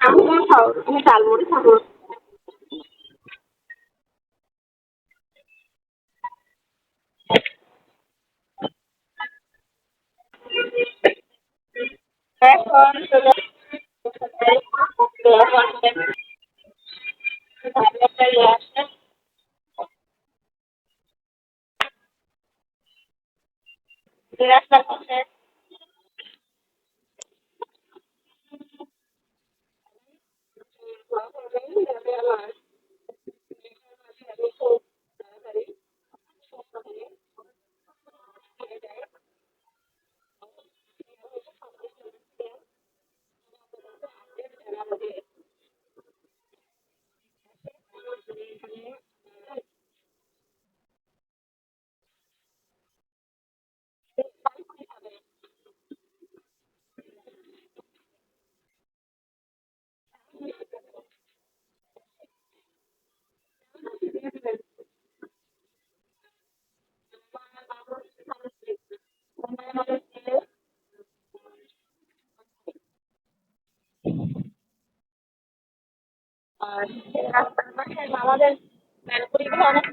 আমি চালমুড়ি খাব এখন রাস্তার পাশে আর রাস্তার পাশে অনেক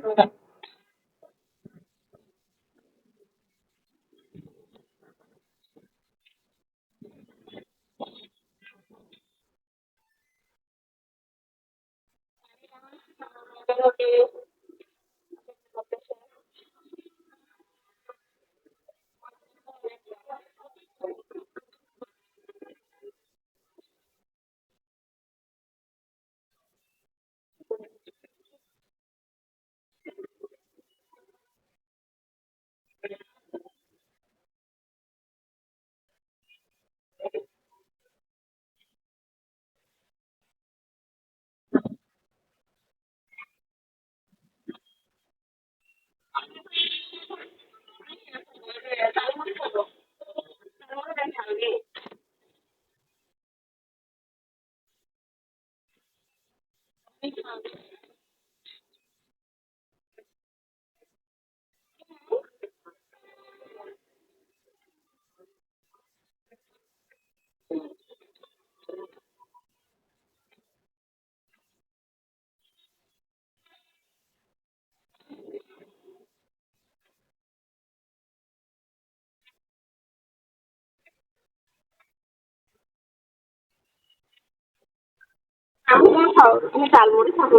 ঝালমুড়ি খাব ঝালমুড়ি আর ঝাল নেই আমি তুমি চালমুড়ি খাব